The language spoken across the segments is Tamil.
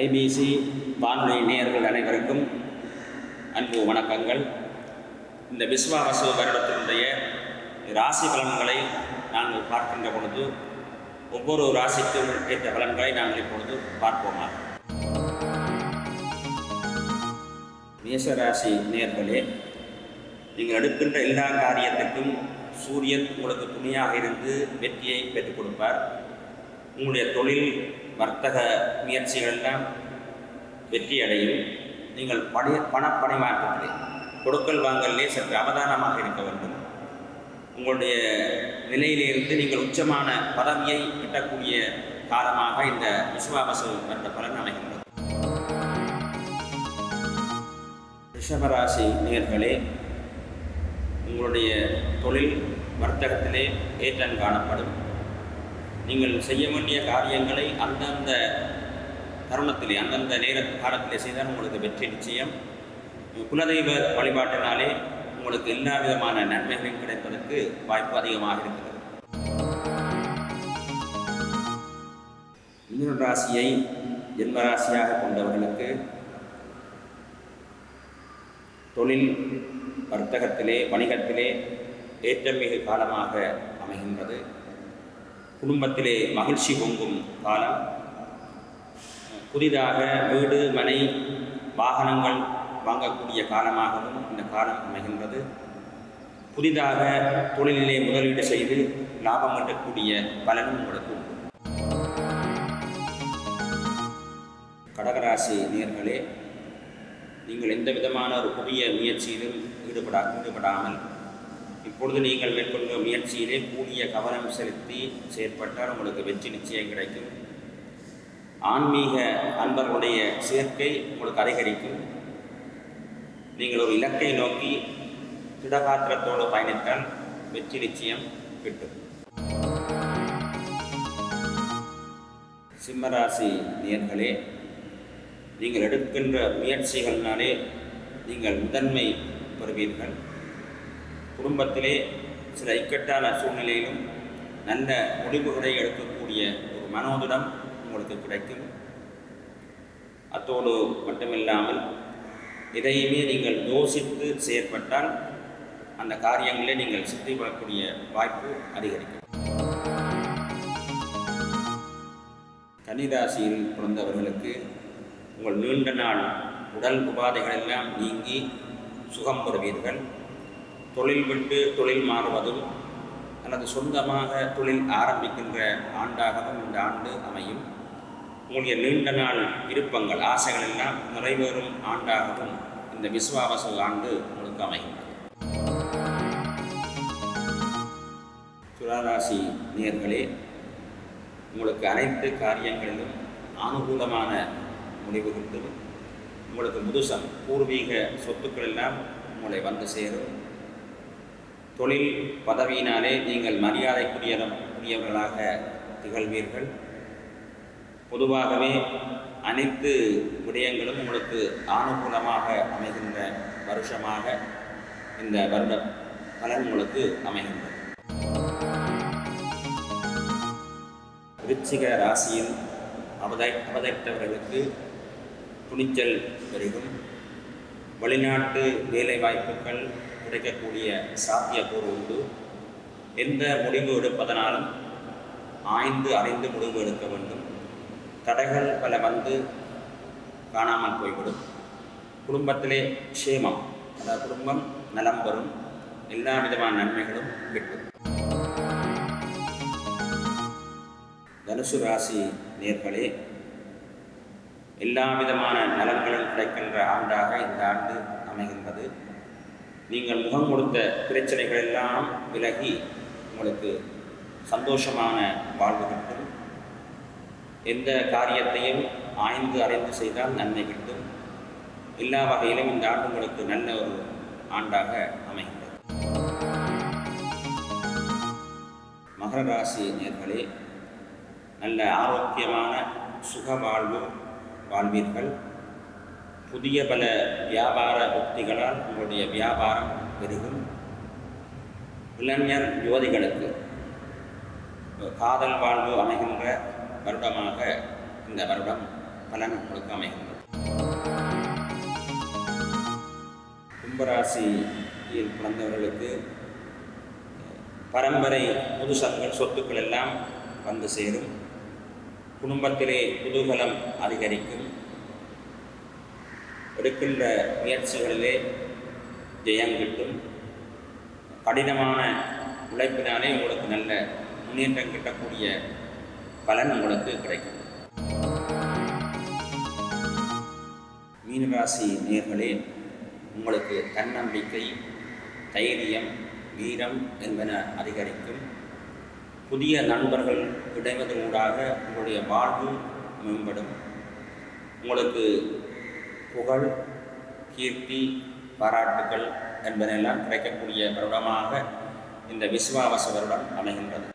ஐபிசி வானொலி நேயர்கள் அனைவருக்கும் அன்பு வணக்கங்கள். இந்த விஸ்வாரசு வருடத்தினுடைய ராசி பலன்களை நாங்கள் பார்க்கின்ற பொழுது ஒவ்வொரு ராசிக்கும் ஏற்ற பலன்களை நாங்கள் இப்பொழுது பார்ப்போமா? மேசராசி நேர்களே நீங்கள் எடுக்கின்ற எல்லா காரியத்துக்கும் சூரியன் உங்களுக்கு துணையாக இருந்து வெற்றியை பெற்றுக் கொடுப்பார். உங்களுடைய தொழில் வர்த்தக முயற்சிகள் எல்லாம் வெற்றி அடையும் நீங்கள் பணி பணப்பணிமாற்றத்திலே கொடுக்கல் வாங்கலே சற்று அவதானமாக இருக்க வேண்டும். உங்களுடைய நிலையிலிருந்து நீங்கள் உச்சமான பதவியை எட்டக்கூடிய காலமாக இந்த விஸ்வாபசு என்ற பலன் அமைகின்றது. ரிஷபராசி நேர்களே உங்களுடைய தொழில் வர்த்தகத்திலே ஏற்றம் காணப்படும். நீங்கள் செய்ய வேண்டிய காரியங்களை அந்தந்த தருணத்திலே அந்தந்த நேர காலத்திலே செய்தால் உங்களுக்கு வெற்றி நிச்சயம். குலதெய்வ வழிபாட்டினாலே உங்களுக்கு எல்லா விதமான நன்மைகளும் கிடைப்பதற்கு வாய்ப்பு அதிகமாக இருக்கிறது. மிதுன ராசியை ஜென்மராசியாக கொண்டவர்களுக்கு தொழில் வர்த்தகத்திலே வணிகத்திலே ஏற்றமிகு காலமாக அமைகின்றது. குடும்பத்திலே மகிழ்ச்சி பொங்கும் காலம் புதிதாக வீடு மனை வாகனங்கள் வாங்கக்கூடிய காலமாகவும் இந்த காலம் அமைகின்றது. புதிதாக தொழிலிலே முதலீடு செய்து லாபம் ஈட்டக்கூடிய பலனும் உங்களுக்கு கடகராசி நேர்களே நீங்கள் எந்த விதமான ஒரு புதிய முயற்சியிலும் ஈடுபடா ஈடுபடாமல் இப்பொழுது நீங்கள் மேற்கொள்ளும் முயற்சியிலே கூடிய கவனம் செலுத்தி செயற்பட்டால் உங்களுக்கு வெற்றி நிச்சயம் கிடைக்கும். ஆன்மீக அன்பர்களுடைய சேர்க்கை உங்களுக்கு அதிகரிக்கும். நீங்கள் ஒரு இலக்கை நோக்கி திடகாத்திரத்தோடு பயணித்தால் வெற்றி நிச்சயம் கிட்டும். சிம்மராசி நேர்களே நீங்கள் எடுக்கின்ற முயற்சிகள்னாலே நீங்கள் முதன்மை பெறுவீர்கள். குடும்பத்திலே சில இக்கட்டான சூழ்நிலையிலும் நல்ல முடிவுகளை எடுக்கக்கூடிய ஒரு மனோதிடம் உங்களுக்கு கிடைக்கும். அத்தோடு மட்டுமில்லாமல் எதையுமே நீங்கள் யோசித்து செயற்பட்டால் அந்த காரியங்களை நீங்கள் சித்தி பெறக்கூடிய வாய்ப்பு அதிகரிக்கும். கன்னிராசியில் பிறந்தவர்களுக்கு உங்கள் நீண்ட நாள் உடல் உபாதைகள் எல்லாம் நீங்கி சுகம் பெறுவீர்கள். தொழில் விட்டு தொழில் மாறுவதும் அல்லது சொந்தமாக தொழில் ஆரம்பிக்கின்ற ஆண்டாகவும் இந்த ஆண்டு அமையும். உங்களுடைய நீண்ட நாள் விருப்பங்கள் ஆசைகள் எல்லாம் நிறைவேறும் ஆண்டாகவும் இந்த விஸ்வாவச ஆண்டு உங்களுக்கு அமைகின்றது. துளாராசி நேர்களே உங்களுக்கு அனைத்து காரியங்களிலும் அனுகூலமான முடிவு தரும் உங்களுக்கு முதுசம் பூர்வீக சொத்துக்கள் எல்லாம் உங்களை வந்து சேரும். தொழில் பதவியினாலே நீங்கள் மரியாதைக்குரியவர்களாக திகழ்வீர்கள். பொதுவாகவே அனைத்து விடயங்களும் உங்களுக்கு ஆனுகூலமாக அமைகின்ற வருஷமாக இந்த வருட பலன் உங்களுக்கு அமைகின்றது. விருச்சிக ராசியில் அவதை அவதைத்தவர்களுக்கு துணிச்சல் பெருகும். வெளிநாட்டு வேலை வாய்ப்புகள் கிடைக்கக்கூடிய சாத்தியக்கூறு உண்டு. எந்த முடிவு எடுப்பதனாலும் ஆய்ந்து அறிந்து முடிவு எடுக்க வேண்டும். தடைகள் பல வந்து காணாமல் போய்விடும். குடும்பத்திலே க்ஷேமம் அந்த குடும்பம் நலம் வரும் எல்லா விதமான நன்மைகளும் கிட்டும். தனுசு ராசி நேர்களே எல்லா விதமான நலன்களும் கிடைக்கின்ற ஆண்டாக இந்த ஆண்டு அமைகின்றது. நீங்கள் முகம் கொடுத்த பிரச்சனைகள் எல்லாம் விலகி உங்களுக்கு சந்தோஷமான வாழ்வு கிட்டும். எந்த காரியத்தையும் ஆய்ந்து அறிந்து செய்தால் நன்மை கிட்டும். எல்லா வகையிலும் இந்த ஆண்டு உங்களுக்கு நல்ல ஒரு ஆண்டாக அமைகின்றது மகர ராசி நேர்களே நல்ல ஆரோக்கியமான சுக வாழ்வு வாழ்வீர்கள். புதிய பல வியாபார உத்திகளால் உங்களுடைய வியாபாரம் பெருகும். இளைஞர் யுவதிகளுக்கு காதல் வாழ்வு அமைகின்ற வருடமாக இந்த வருடம் பலன் உங்களுக்கு அமைகின்றது. கும்பராசியில் பிறந்தவர்களுக்கு பரம்பரை புதுசங்கள் சொத்துக்கள் எல்லாம் வந்து சேரும். குடும்பத்திலே குதூகலம் அதிகரிக்கும். எடுக்கின்ற முயற்சிகளிலே ஜெயம் கிட்டும். கடினமான உழைப்பினாலே உங்களுக்கு நல்ல முன்னேற்றம் கிட்டக்கூடிய பலன் உங்களுக்கு கிடைக்கும். மீனராசி நேர்களே உங்களுக்கு தன்னம்பிக்கை தைரியம் வீரம் என்பன அதிகரிக்கும். புதிய நண்பர்கள் கிடைவதனூடாக உங்களுடைய வாழ்வு மேம்படும். உங்களுக்கு புகழ் கீர்த்தி பாராட்டுகள் என்பதெல்லாம் கிடைக்கக்கூடிய வருடமாக இந்த விஸ்வாவச வருடம் அமைகின்றது.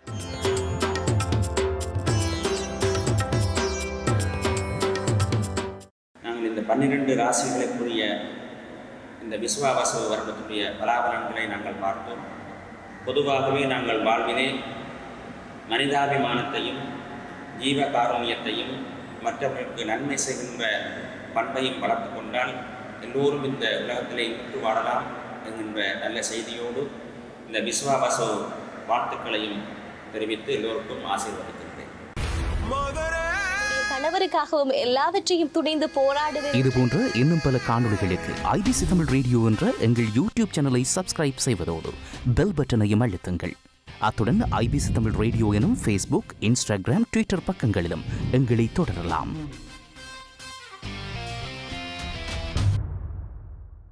நாங்கள் இந்த பன்னிரெண்டு ராசிகளுக்குரிய இந்த விஸ்வாவச வருடத்துடைய பலாபலன்களை நாங்கள் பார்த்தோம். பொதுவாகவே நாங்கள் வாழ்விலே மனிதாபிமானத்தையும் ஜீவகாருண்யத்தையும் மற்றவர்களுக்கு நன்மை செய்கின்ற பண்பையும் வளர்த்து கொண்டால் எல்லோரும் இந்த உலகத்திலே இன்று வாழலாம் என்கின்ற நல்ல செய்தியோடு இந்த விஸ்வாவசோ வாழ்த்துக்களையும் தெரிவித்து எல்லோருக்கும் ஆசீர்வதிக்கின்றேன். கணவருக்காகவும் எல்லாவற்றையும் துணிந்து போராடுவேன். இது போன்ற இன்னும் பல காணொளிகளுக்கு ஐபிசி தமிழ் ரேடியோ என்ற எங்கள் யூடியூப் சேனலை சப்ஸ்கிரைப் செய்வதோடு பெல் பட்டனையும் அழுத்துங்கள். அத்துடன் ஐபிசி தமிழ் ரேடியோ எனும் ஃபேஸ்புக் இன்ஸ்டாகிராம் ட்விட்டர் பக்கங்களிலும் எங்களை தொடரலாம்.